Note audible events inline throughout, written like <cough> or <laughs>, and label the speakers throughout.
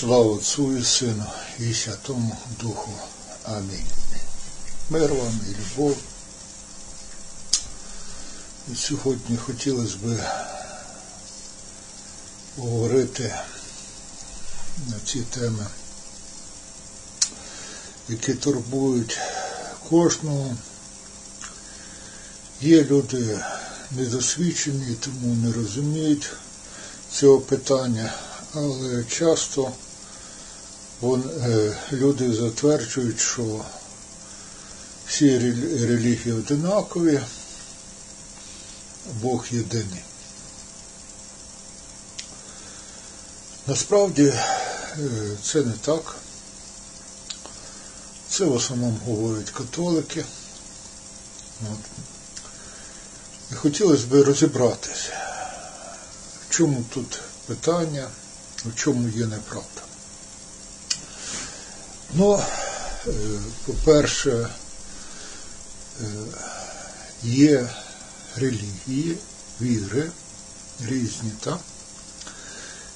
Speaker 1: Слава Отцу і Сину і Святому Духу. Амінь. Мир вам і любов. І сьогодні хотілося б говорити на ці теми, які турбують кожного. Є люди недосвідчені, тому не розуміють цього питання, але часто вон, е, люди затверджують, що всі релігії одинакові, Бог єдиний. Насправді е, це не так. Це в основному говорять католики. От. І хотілося б розібратися, в чому тут питання, в чому є неправда. Ну, е, по-перше, е, є релігії, віри різні, так?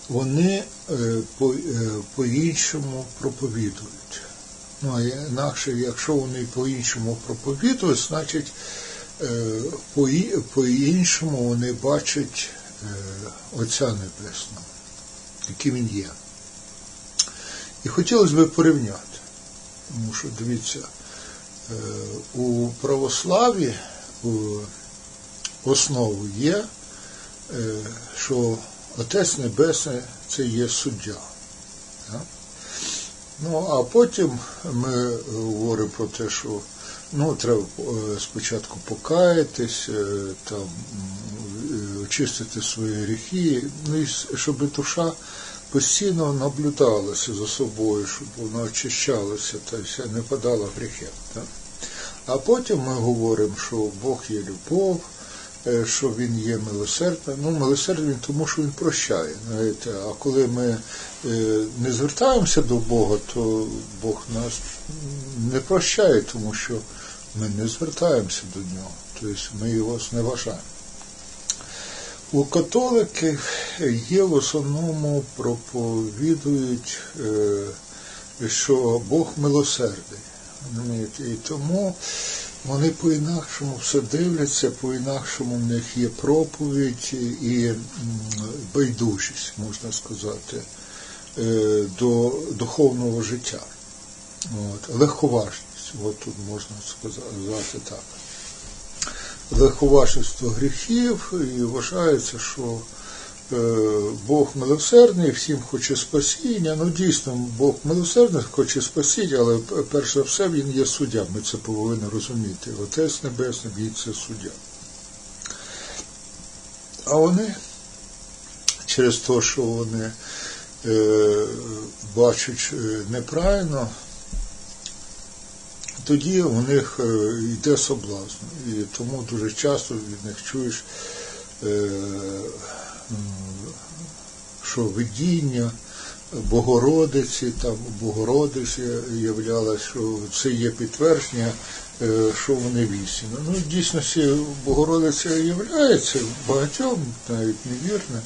Speaker 1: Вони е, по-іншому проповідують. Ну, а інакше, якщо вони по-іншому проповідують, значить по-іншому вони бачать Отця Небесного, яким він є. І хотілося б порівняти, тому що, дивіться, у православі основу є, що Отець Небесний це є суддя. Ну, а потім ми говоримо про те, що ну, треба спочатку покаятись, там, очистити свої гріхи, ну і щоб душа постійно наблюдалася за собою, щоб вона очищалася та не подала гріхи. Так? А потім ми говоримо, що Бог є любов, що Він є милосердним. Ну, милосердним, тому що Він прощає. Знаєте? А коли ми не звертаємося до Бога, то Бог нас не прощає, тому що ми не звертаємося до нього, тобто ми його зневажаємо. У католиків є в основному проповідують, що Бог милосердий. І тому вони по-інакшому все дивляться, по-інакшому в них є проповідь і байдужість, можна сказати, до духовного життя. От. Легковажність, от тут можна сказати так легковажество гріхів і вважається, що Бог милосердний, всім хоче спасіння. Ну, дійсно, Бог милосердний хоче спасіння, але перш за все він є суддя. Ми це повинні розуміти. Отець Небесний, він це суддя. А вони через те, що вони е, бачать неправильно, тоді у них йде соблазн. І тому дуже часто від них чуєш, що видіння Богородиці, там Богородиці являлося, що це є підтвердження, що вони вісні. Ну, в дійсності Богородиця являється багатьом, навіть невірно,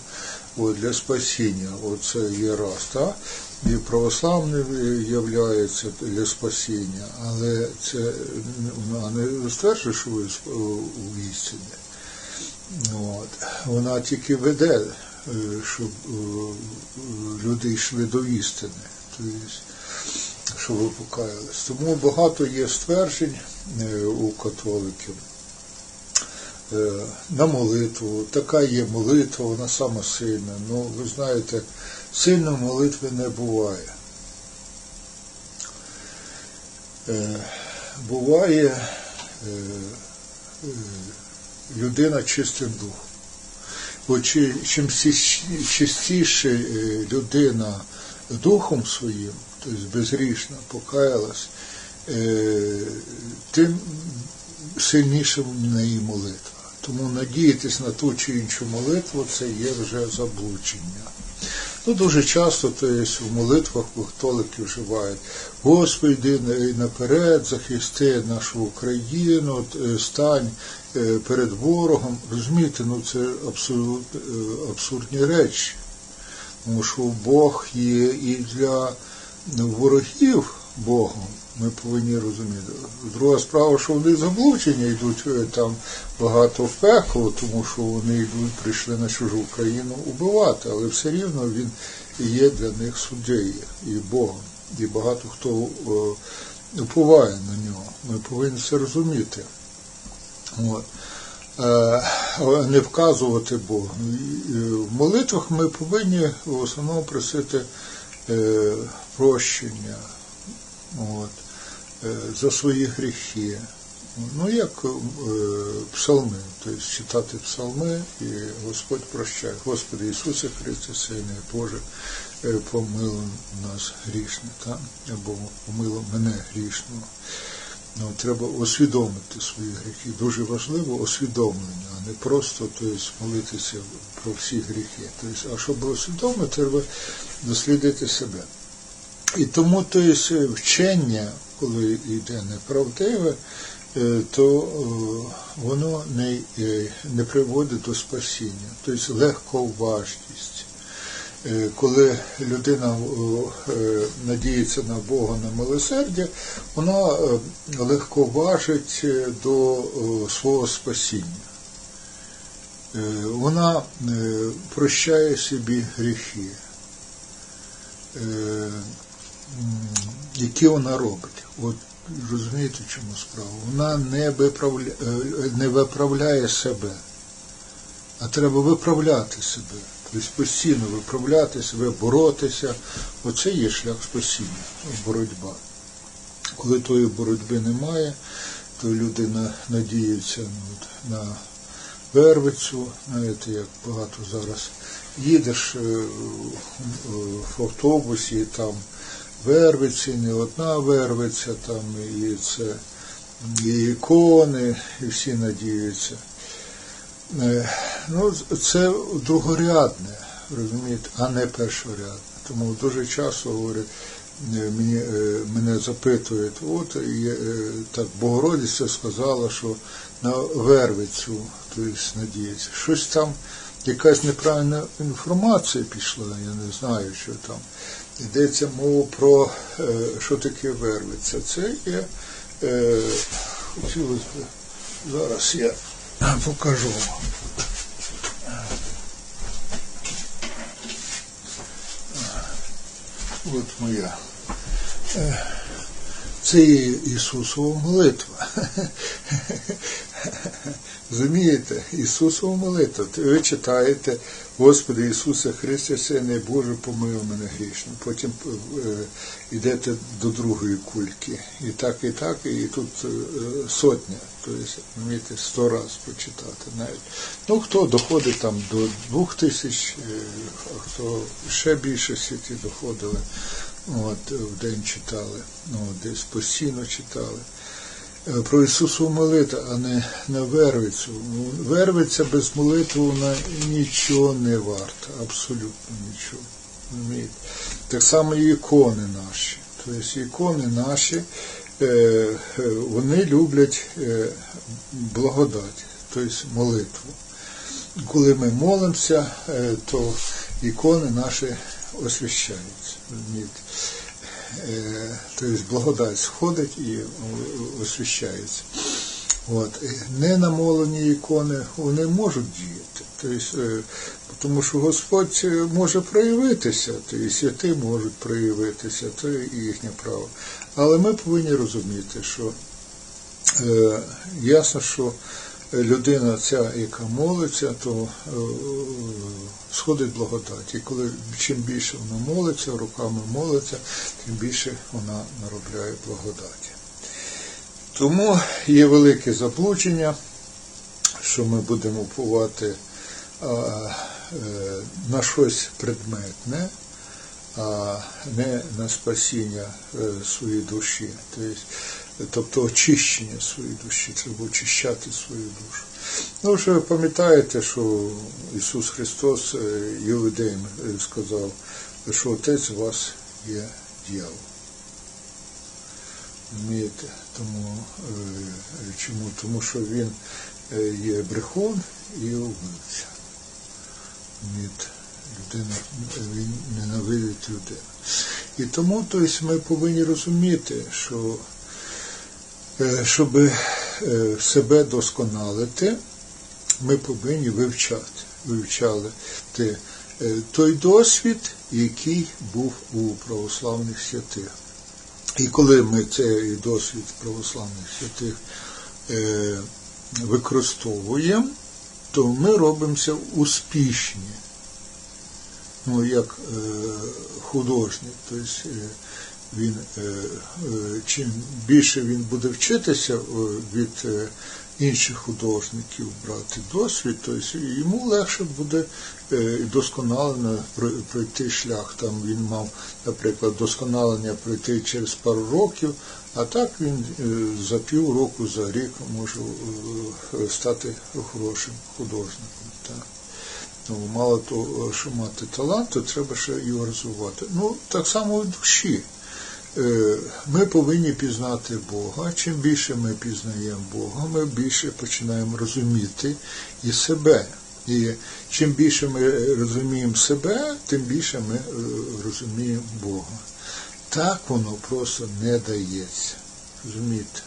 Speaker 1: от, для спасіння. Оце є раз. так? І православним являється для спасіння, але це вона не стверджує, що ви у істині. От. Вона тільки веде, щоб люди йшли до істини, тобто, щоб ви покаялись. Тому багато є стверджень у католиків. На молитву, така є молитва, вона сама сильна. Ну, ви знаєте, сильно молитви не буває. Буває людина чистим духом. Бо чим чистіше людина духом своїм, тобто безгрішна, покаялась, тим сильніше в неї молитва. Тому надіятись на ту чи іншу молитву це є вже заблудження. Ну, Дуже часто то є, в молитвах католики вживають Господи, наперед, захисти нашу Україну, стань перед ворогом. Розумієте, ну це абсурд, абсурдні речі. Тому що Бог є і для ворогів Богом. Ми повинні розуміти. Друга справа, що вони заблучення йдуть е, там багато в пекло, тому що вони йдуть, прийшли на чужу країну убивати, але все рівно він є для них суддею і Богом. І багато хто е, уповає на нього. Ми повинні це розуміти. От. Е, не вказувати Богу. В молитвах ми повинні в основному просити е, прощення от, е, за свої гріхи. Ну, як псалми, тобто читати псалми, і Господь прощає. Господи Ісусе Христе, Сине Боже, помилуй нас грішника, або помилуй мене грішного. Ну, треба усвідомити свої гріхи. Дуже важливо усвідомлення, а не просто тобто, молитися про всі гріхи. Тобто, а щоб усвідомити, треба дослідити себе. І тому тобто, вчення, коли йде неправдиве, е, то е, воно не не приводить до спасіння, тобто легковажність. Е, коли людина е, надіється на Бога на милосердя, вона е, легко важить до свого спасіння. Вона прощає собі гріхи, які вона робить. От розумієте, чому справа? Вона не виправляє, не виправляє себе, а треба виправляти себе. Тобто постійно виправляти себе, боротися. Оце є шлях спасіння, боротьба. Коли тої боротьби немає, то людина надіється ну, на вервицю, знаєте, як багато зараз їдеш е, в автобусі, там вервиці, не одна вервиця, там і це і ікони, і всі надіються. Е, ну, це другорядне, розумієте, а не першорядне. Тому дуже часто говорять, е, мені, е, мене запитують, от і, так Богородиця сказала, що на Вервицю, тобто надіється. Щось там, якась неправильна інформація пішла, я не знаю, що там. Йдеться мова про що таке Вервиця. Це є, хотілося б, зараз я покажу вам. От моя. Це Ісусова молитва. Розумієте, Ісусова молитва. Ви читаєте, Господи Ісусе Христе, Сине Боже, помив мене грішно. Потім е, йдете до другої кульки. І так, і так, і тут е, сотня, тобто, розумієте, сто раз почитати навіть. Ну, хто доходить там до двох тисяч, е, а хто ще більше світі доходили, от, в день читали, ну, десь постійно читали. Е, про Ісусу молитва, а не на вервицю. Вервиця без молитви вона нічого не варта, абсолютно нічого. Так само і ікони наші. Тобто ікони наші, е, е, вони люблять благодать, тобто молитву. Коли ми молимося, то ікони наші освящаються. Е, тобто благодать сходить і освіщається. От. Ненамолені ікони вони можуть діяти. Тобто, тому що Господь може проявитися, то і святи можуть проявитися, то і їхнє право. Але ми повинні розуміти, що е, ясно, що людина, ця, яка молиться, то е, сходить благодать. І коли чим більше вона молиться, руками молиться, тим більше вона наробляє благодаті. Тому є велике заблудження, що ми будемо впливати е, на щось предметне, а не на спасіння е, своєї душі. Тобто тобто очищення своєї душі, треба очищати свою душу. Ну, вже пам'ятаєте, що Ісус Христос Євдеям е, сказав, що Отець у вас є дьявол. Розумієте? Тому, е, чому? Тому що він е, є брехун і убивця. людина він ненавидить людину. І тому тобто, ми повинні розуміти, що щоб себе досконалити, ми повинні вивчати, вивчали той досвід, який був у православних святих. І коли ми цей досвід православних святих е, використовуємо, то ми робимося успішні, ну, як е, художник. Тобто, е, він, е, е, чим більше він буде вчитися е, від інших художників брати досвід, тобто йому легше буде досконалено пройти шлях. Там він мав, наприклад, досконалення пройти через пару років, а так він за півроку, за рік може стати хорошим художником. Так. Ну, Мало того, що мати талант, то треба ще його розвивати. Ну, так само в душі. Е, ми повинні пізнати Бога. Чим більше ми пізнаємо Бога, ми більше починаємо розуміти і себе. І чим більше ми розуміємо себе, тим більше ми е, розуміємо Бога. Так воно просто не дається. розумієте?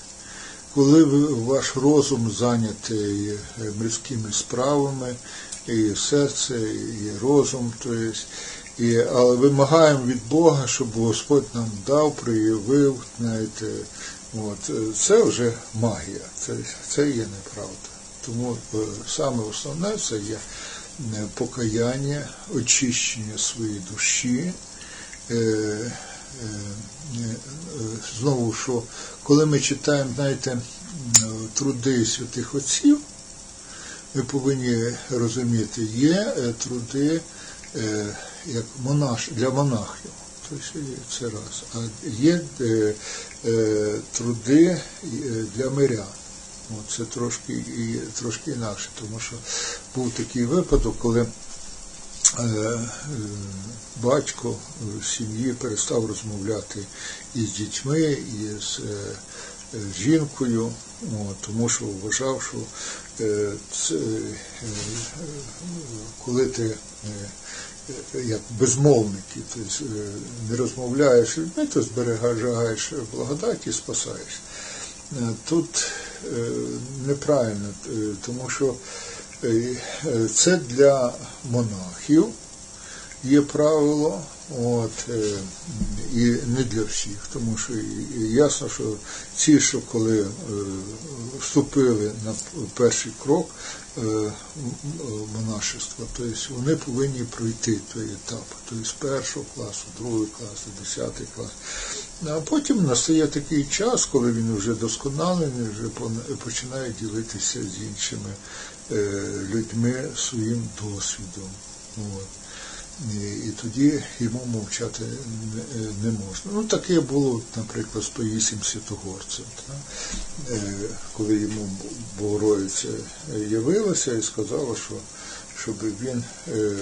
Speaker 1: Коли ваш розум зайнятий е, мирськими справами, і серце, і розум, то є, і, але вимагаємо від Бога, щоб Господь нам дав, проявив, знаєте, от, е, це вже магія, це це є неправда. Тому е, саме основне це є е, покаяння, очищення своєї душі. Знову, що коли ми читаємо, знаєте, труди святих отців, ми повинні розуміти, є труди як монаш, для монахів. Це раз. А є е, е, труди е, для мирян. От це трошки і трошки інакше, тому що був такий випадок, коли е, е, батько сім'ї перестав розмовляти із дітьми, із е, жінкою, от, тому що вважав, що е, це, е, коли ти е, як безмовники, ти не розмовляєш людьми, то зберігаєш благодать і спасаєш. Е, тут е, неправильно, тому що це для монахів є правило, от, і не для всіх, тому що ясно, що ці, що коли вступили на перший крок, Е, монашества, тобто вони повинні пройти той етап, тобто з першого класу, другого класу, десятий клас. А потім настає такий час, коли він вже досконалений, вже починає ділитися з іншими е, людьми своїм досвідом. От. І тоді йому мовчати не можна. Ну, таке було, наприклад, з Тоїсім Святогорцем, е, коли йому Богородиця явилася і сказала, що щоб він е,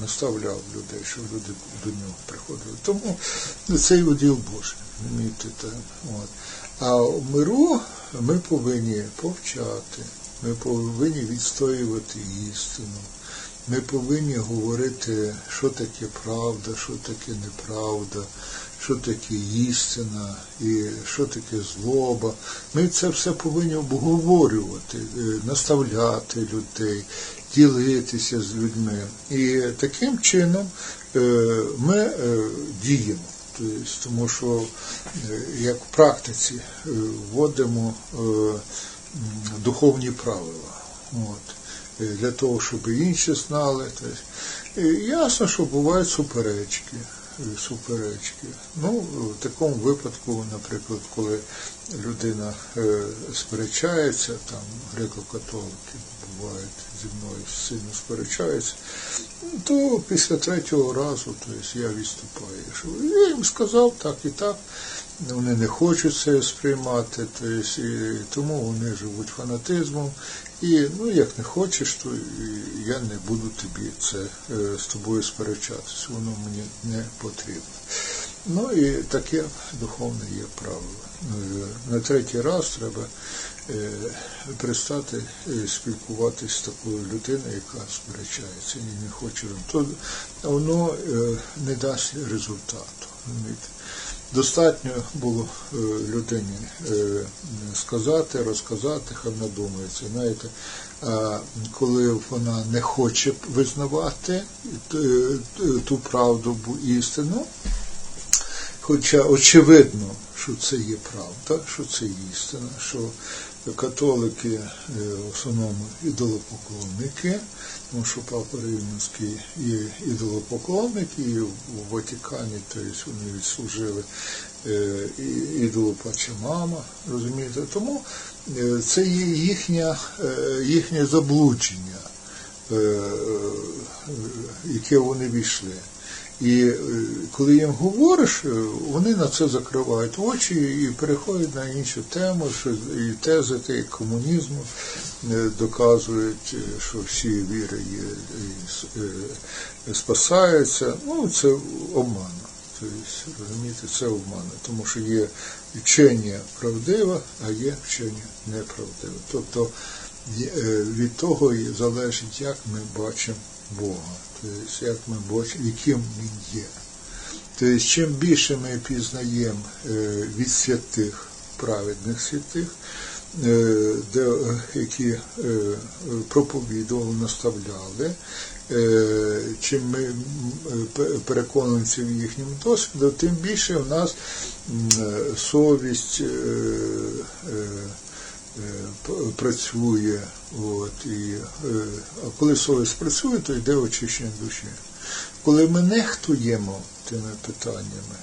Speaker 1: наставляв людей, щоб люди до нього приходили. Тому цей уділ Божий. А миру ми повинні повчати, ми повинні відстоювати істину. Ми повинні говорити, що таке правда, що таке неправда, що таке істина і що таке злоба. Ми це все повинні обговорювати, е, наставляти людей, ділитися з людьми. І таким чином е, ми е, діємо. Тобто, тому що як в практиці вводимо духовні правила. От. Для того, щоб інші знали. Тобто, ясно, що бувають суперечки. Суперечки. Ну, В такому випадку, наприклад, коли людина е, сперечається, там греко-католики бувають зі мною сильно сперечаються, то після третього разу тобто, я відступаю. Що Я їм сказав так і так, вони не хочуть це сприймати, тобто, і тому вони живуть фанатизмом. І ну, як не хочеш, то я не буду тобі це е, з тобою сперечатися, воно мені не потрібно. Ну і таке духовне є правило. Е, На третій раз треба е, перестати спілкуватися з такою людиною, яка сперечається і не хоче. То воно не дасть результату. Достатньо було е, людині е, сказати, розказати, хай вона думається. Знаєте, коли вона не хоче визнавати е, ту правду, істину, Хоча очевидно, що це є правда, що це істина, що католики е, в основному ідолопоклонники, тому що Папа Римський є ідолопоклонник, і в Ватикані, тобто вони відслужили е, ідолу Пачамама, розумієте? Тому е, це є їхня, е, їхнє заблудження, яке вони війшли. І е, коли їм говориш, е, вони на це закривають очі і переходять на іншу тему, що і тези і комунізму е, доказують, що всі віри є, і спасаються. Ну, це обман. Тобто, розумієте, це обман, тому що є вчення правдиве, а є вчення неправдиве. Тобто від того і залежить, як ми бачимо Бога, ми бачимо, яким Він є. Тобто, чим більше ми пізнаємо е, від святих, праведних святих, е, де, е, які е, проповідували, наставляли, е, чим ми е, переконуємося в їхньому досвіду, тим більше в нас е, совість е, е, е, працює. От, і, е, а коли совість працює, то йде очищення душі. Коли ми нехтуємо тими питаннями,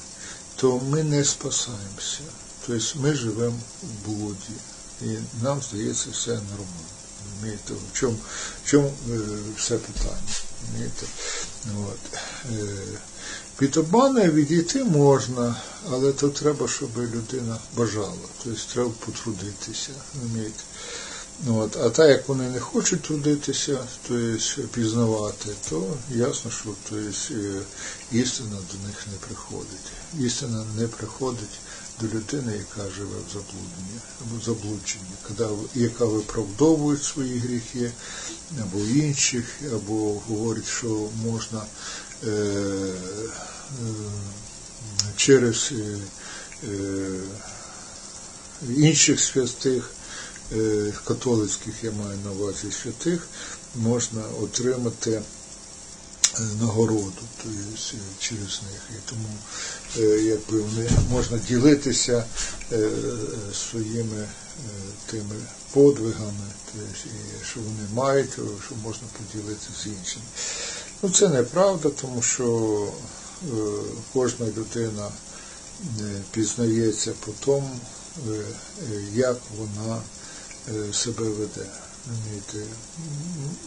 Speaker 1: то ми не спасаємося. Тобто ми живемо в блуді. І нам здається все нормально. Розумієте, в чому, в чому е, все питання? Розумієте? От. Від обману відійти можна, але то треба, щоб людина бажала. Тобто треба потрудитися. Розумієте? Ну, От, а так як вони не хочуть трудитися, тобто пізнавати, то ясно, що тобто, істина до них не приходить. Істина не приходить до людини, яка живе в заблудженні, або заблудженні, яка виправдовує свої гріхи, або інших, або говорить, що можна через е, е, інших святих е, католицьких, я маю на увазі святих, можна отримати е, нагороду тобто, е, через них. І тому е, якби вони можна ділитися е, своїми е, тими подвигами, тобто, що вони мають, що можна поділитися з іншими. Ну це неправда, тому що е, кожна людина е, пізнається по тому, е, як вона себе веде.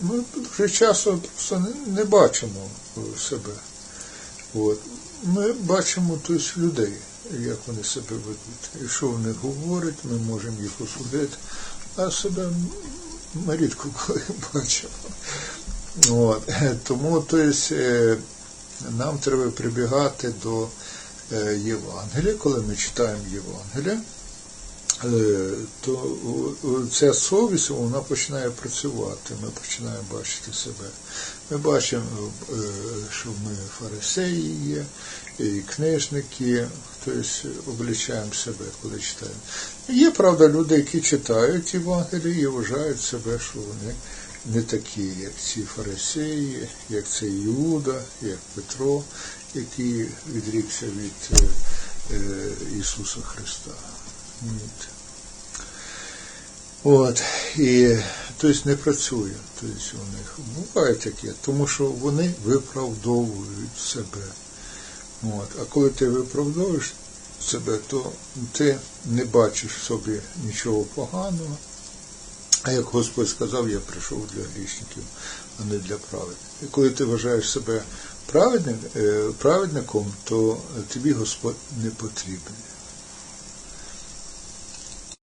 Speaker 1: Ми дуже часто просто не, бачимо себе. От. Ми бачимо тобто, людей, як вони себе ведуть. І що вони говорять, ми можемо їх осудити, а себе ми рідко коли <laughs> бачимо. От. <laughs> Тому тобто, е, нам треба прибігати до е, Євангелія, коли ми читаємо Євангелія, е, то ця совість вона починає працювати, ми починаємо бачити себе. Ми бачимо, що ми фарисеї є, і книжники, тобто облічаємо себе, коли читаємо. Є, правда, люди, які читають Євангеліє і вважають себе, що вони не такі, як ці фарисеї, як цей Іуда, як Петро, який відрікся від е, е, Ісуса Христа. От, і тобто не працює тобто у них. Буває таке, тому що вони виправдовують себе. От. А коли ти виправдовуєш себе, то ти не бачиш в собі нічого поганого. А як Господь сказав, я прийшов для грішників, а не для праведників. І коли ти вважаєш себе е, праведником, то тобі Господь не потрібен.